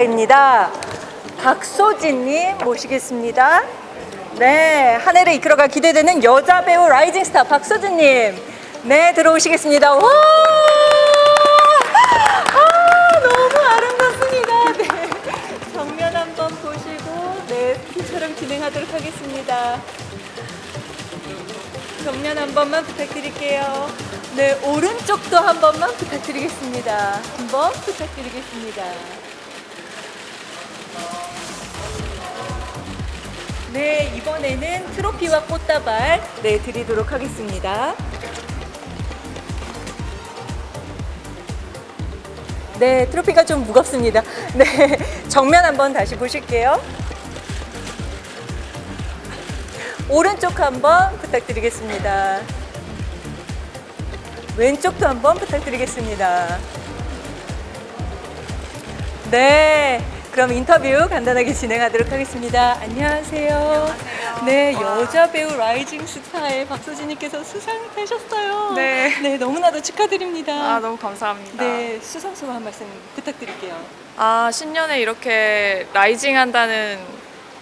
입니다. 박소진님 모시겠습니다. 네, 한 해를 이끌어가 기대되는 여자 배우 라이징 스타 박소진님. 네, 들어오시겠습니다. 와! 아, 너무 아름답습니다. 네. 정면 한번 보시고, 네, 피처럼 진행하도록 하겠습니다. 정면 한 번만 부탁드릴게요. 네, 오른쪽도 한 번만 부탁드리겠습니다. 한 번 부탁드리겠습니다. 네, 이번에는 트로피와 꽃다발 네, 드리도록 하겠습니다. 네, 트로피가 좀 무겁습니다. 네, 정면 한번 다시 보실게요. 오른쪽 한번 부탁드리겠습니다. 왼쪽도 한번 부탁드리겠습니다. 네. 그럼 인터뷰 간단하게 진행하도록 하겠습니다. 안녕하세요. 네, 여자 배우 라이징 스타의 박소진님께서 수상되셨어요. 네. 네, 너무나도 축하드립니다. 아 너무 감사합니다. 네, 수상 소감 한 말씀 부탁드릴게요. 아 신년에 이렇게 라이징 한다는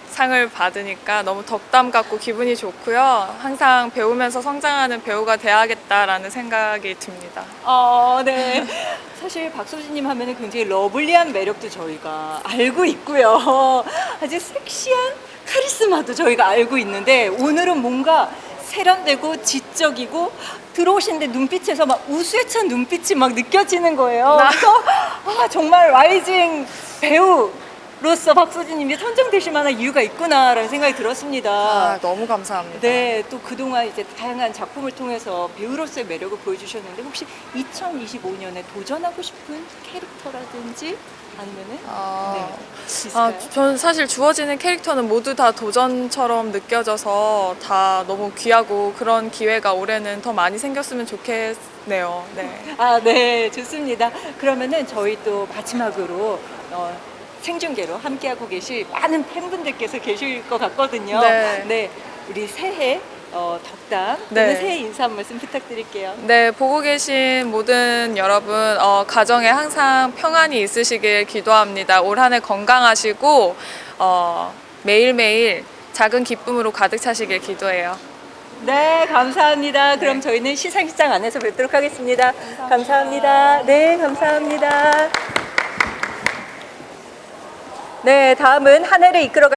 상을 받으니까 너무 덕담 같고 기분이 좋고요. 항상 배우면서 성장하는 배우가 돼야겠다라는 생각이 듭니다. 어, 네. 사실 박소진님 하면은 굉장히 러블리한 매력도 저희가 알고 있고요. 아주 섹시한 카리스마도 저희가 알고 있는데 오늘은 뭔가 세련되고 지적이고 들어오시는데 눈빛에서 막 우수에 찬 눈빛이 막 느껴지는 거예요. 나- 그래서 아, 정말 라이징 배우 로서 박소진님이 선정되실 만한 이유가 있구나라는 생각이 들었습니다. 아 너무 감사합니다. 네, 또 그동안 이제 다양한 작품을 통해서 배우로서의 매력을 보여주셨는데 혹시 2025년에 도전하고 싶은 캐릭터라든지 아니면은 아, 네, 아? 전 사실 주어지는 캐릭터는 모두 다 도전처럼 느껴져서 다 너무 귀하고 그런 기회가 올해는 더 많이 생겼으면 좋겠네요. 네. 아, 네, 좋습니다. 그러면은 저희 또 마지막으로 어, 생중계로 함께하고 계실 많은 팬분들께서 계실 것 같거든요. 네. 우리 새해 어, 덕담 또는 네. 새해 인사 한 말씀 부탁드릴게요. 네, 보고 계신 모든 여러분, 어, 가정에 항상 평안이 있으시길 기도합니다. 올 한 해 건강하시고, 어, 매일매일 작은 기쁨으로 가득 차시길 기도해요. 네, 감사합니다. 그럼 저희는 시상식장 안에서 뵙도록 하겠습니다. 감사합니다. 네, 감사합니다. 네, 다음은 한 해를 이끌어가